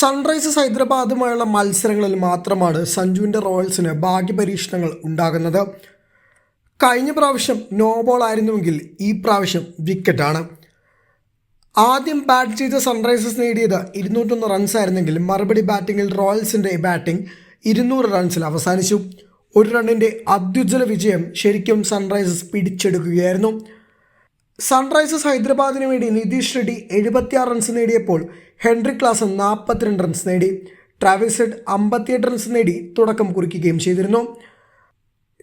Sunrisers ഹൈദരാബാദുമായുള്ള മത്സരങ്ങളിൽ മാത്രമാണ് സഞ്ജുവിന്റെ റോയൽസിന് ഭാഗ്യപരീക്ഷണങ്ങൾ ഉണ്ടാകുന്നത്. കഴിഞ്ഞ പ്രാവശ്യം നോ ബോൾ ആയിരുന്നുവെങ്കിൽ ഈ പ്രാവശ്യം വിക്കറ്റാണ്. ആദ്യം ബാറ്റ് ചെയ്ത സൺറൈസേഴ്സ് നേടിയത് ഇരുന്നൂറ്റൊന്ന് റൺസ് ആയിരുന്നെങ്കിൽ മറുപടി ബാറ്റിങ്ങിൽ റോയൽസിന്റെ ബാറ്റിംഗ് ഇരുന്നൂറ് റൺസിൽ അവസാനിച്ചു. ഒരു റണ്ണിന്റെ അത്യുജ്വല വിജയം ശരിക്കും സൺറൈസേഴ്സ് പിടിച്ചെടുക്കുകയായിരുന്നു. സൺറൈസേഴ്സ് ഹൈദരാബാദിന് വേണ്ടി നിതീഷ് റെഡ്ഡി എഴുപത്തിയാറ് റൺസ് നേടിയപ്പോൾ ഹെൻറി ക്ലാസൻ നാൽപ്പത്തിരണ്ട് റൺസ് നേടി. ട്രാവിസ് ഹെഡ് അമ്പത്തിയെട്ട് റൺസ് നേടി തുടക്കം കുറിക്കുകയും ചെയ്തിരുന്നു.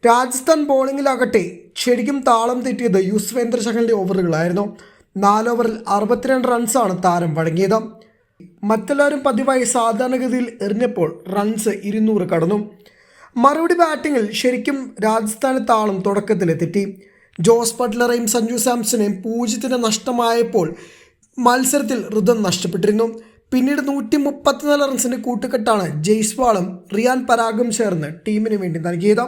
രാജസ്ഥാൻ ബോളിങ്ങിലാകട്ടെ ശരിക്കും താളം തെറ്റിയത് യുസ്വേന്ദ്ര ചഹലിന്റെ ഓവറുകളായിരുന്നു. നാല് ഓവറിൽ അറുപത്തിരണ്ട് റൺസാണ് താരം വഴങ്ങിയത്. മറ്റെല്ലാവരും പതിവായി സാധാരണഗതിയിൽ എറിഞ്ഞപ്പോൾ റൺസ് ഇരുന്നൂറ് കടന്നു. മറുപടി ബാറ്റിങ്ങിൽ ശരിക്കും രാജസ്ഥാന് താളം തുടക്കത്തിൽ തെറ്റി ജോസ് ബട്ട്ലറേയും സഞ്ജു സാംസണെയും പൂജ്യത്തിന് നഷ്ടമായപ്പോൾ മത്സരത്തിൽ ഋതം നഷ്ടപ്പെട്ടിരുന്നു. പിന്നീട് നൂറ്റി മുപ്പത്തിനാല് റൺസിന്റെ കൂട്ടുകെട്ടാണ് ജയ്സ്വാളും റിയാൻ പരാഗും ചേർന്ന് ടീമിന് വേണ്ടി നൽകിയത്.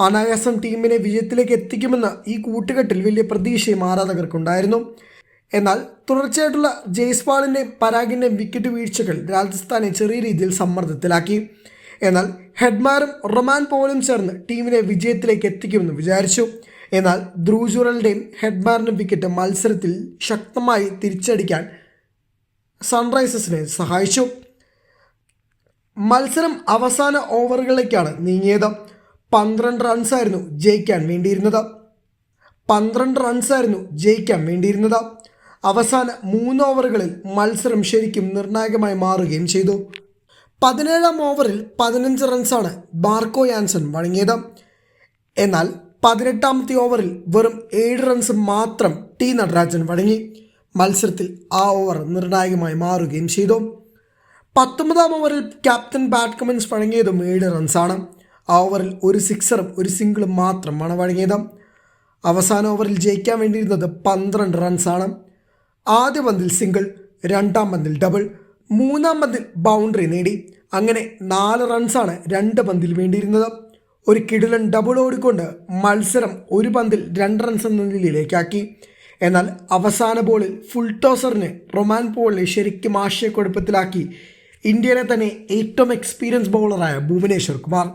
അനായാസം ടീമിനെ വിജയത്തിലേക്ക് എത്തിക്കുമെന്ന് ഈ കൂട്ടുകെട്ടിൽ വലിയ പ്രതീക്ഷയും ആരാധകർക്കുണ്ടായിരുന്നു. എന്നാൽ തുടർച്ചയായിട്ടുള്ള ജയ്സ്വാളിന്റെ പരാഗിന്റെ വിക്കറ്റ് വീഴ്ചകൾ രാജസ്ഥാനെ ചെറിയ രീതിയിൽ സമ്മർദ്ദത്തിലാക്കി. എന്നാൽ ഹെഡ്മാരും റൊമാൻ പോലും ചേർന്ന് ടീമിനെ വിജയത്തിലേക്ക് എത്തിക്കുമെന്ന് വിചാരിച്ചു. എന്നാൽ ഹെഡ് ഹെഡ്മാറിന്റെ വിക്കറ്റ് മത്സരത്തിൽ ശക്തമായി തിരിച്ചടിക്കാൻ സൺറൈസേഴ്സിനെ സഹായിച്ചു. മത്സരം അവസാന ഓവറുകളിലേക്കാണ് നീങ്ങിയത്. പന്ത്രണ്ട് റൺസായിരുന്നു ജയിക്കാൻ വേണ്ടിയിരുന്നത്. പന്ത്രണ്ട് റൺസായിരുന്നു ജയിക്കാൻ വേണ്ടിയിരുന്നത്. അവസാന മൂന്ന് ഓവറുകളിൽ മത്സരം ശരിക്കും നിർണായകമായി മാറുകയും ചെയ്തു. പതിനേഴാം ഓവറിൽ പതിനഞ്ച് റൺസാണ് ബാർക്കോ യാൻസൺ വഴങ്ങിയത്. എന്നാൽ പതിനെട്ടാമത്തെ ഓവറിൽ വെറും ഏഴ് റൺസ് മാത്രം ടി നടരാജൻ വഴങ്ങി. മത്സരത്തിൽ ആ ഓവർ നിർണായകമായി മാറുകയും ചെയ്തു. പത്തൊമ്പതാം ഓവറിൽ ക്യാപ്റ്റൻ ബാറ്റ് കമൻസ് വഴങ്ങിയതും ഏഴ് റൺസാണ്. ആ ഓവറിൽ ഒരു സിക്സറും ഒരു സിംഗിളും മാത്രമാണ് വഴങ്ങിയത്. അവസാന ഓവറിൽ ജയിക്കാൻ വേണ്ടിയിരുന്നത് പന്ത്രണ്ട് റൺസാണ്. ആദ്യ പന്തിൽ സിംഗിൾ രണ്ടാം പന്തിൽ ഡബിൾ മൂന്നാം പന്തിൽ ബൗണ്ടറി നേടി. അങ്ങനെ നാല് റൺസാണ് രണ്ട് പന്തിൽ വേണ്ടിയിരുന്നത്. ഒരു കിടിലൻ ഡബിൾ ഓടിക്കൊണ്ട് മത്സരം ഒരു പന്തിൽ രണ്ട് റൺസ് എന്ന നിലയിലേക്കാക്കി. എന്നാൽ അവസാന ബോളിൽ ഫുൾ ടോസറിന് റൊമാൻ പോളിനെ ശരിക്കും ആശയക്കുഴപ്പത്തിലാക്കി. ഇന്ത്യയിലെ തന്നെ ഏറ്റവും എക്സ്പീരിയൻസ് ബൗളറായ ഭുവനേശ്വർ കുമാർ.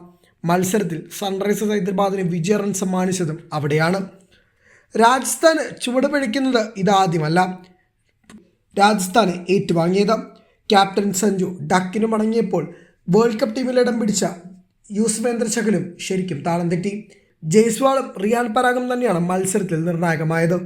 മത്സരത്തിൽ സൺറൈസേഴ്സ് ഹൈദരാബാദിന് വിജയ റൺ സമ്മാനിച്ചതും അവിടെയാണ്. രാജസ്ഥാൻ ചുവടുപിടിക്കുന്നത് ഇതാദ്യമല്ല. രാജസ്ഥാന് ഏറ്റുവാങ്ങിയത്. ക്യാപ്റ്റൻ സഞ്ജു ഡക്കിനു മടങ്ങിയപ്പോൾ വേൾഡ് കപ്പ് ടീമിൽ ഇടം പിടിച്ച യൂസ്വേന്ദ്ര ചഹലും ശരിക്കും താളം തെറ്റി. ജയ്സ്വാളും റിയാൻ പരാഗും തന്നെയാണ് മത്സരത്തിൽ നിർണായകമായത്.